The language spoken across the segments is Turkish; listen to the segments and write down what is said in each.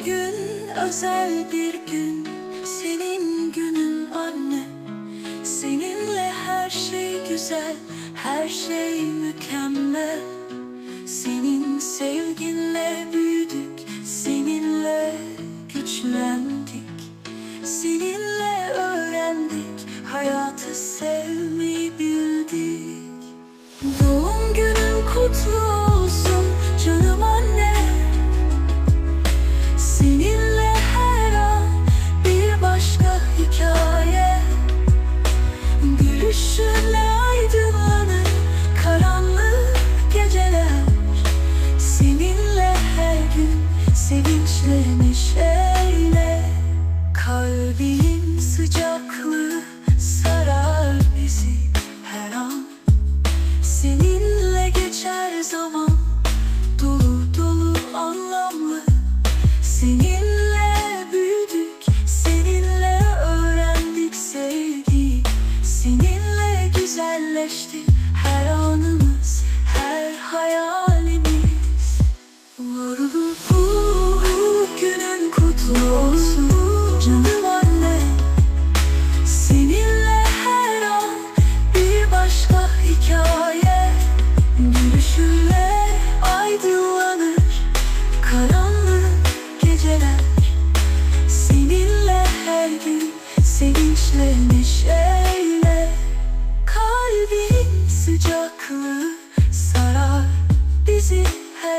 Bugün özel bir gün. Senin günün anne. Seninle her şey güzel. Her şey mükemmel. Senin sevginle büyüdük. geçti.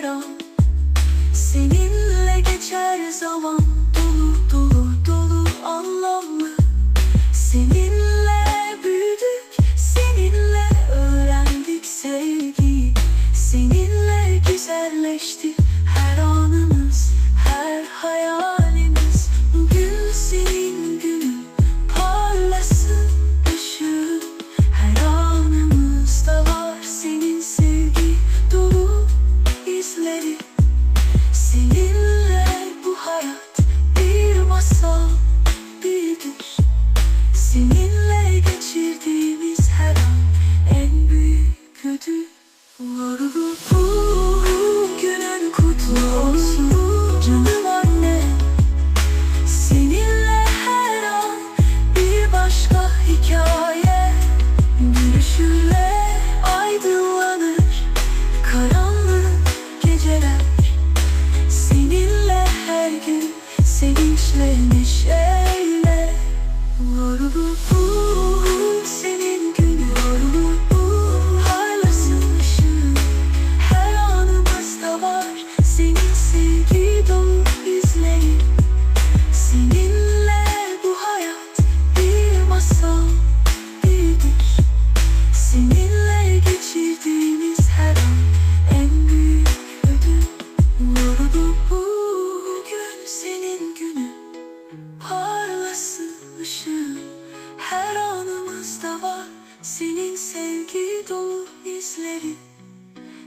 lloro. masal büyüdük Seninle geçirdiğimiz her an en büyük ödül. Vururum bu günün kutlu olsun. Canım anne Seninle her an bir başka hikaye. Görüşürler Ashley. sesleri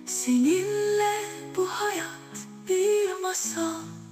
Seninle bu hayat bir masal.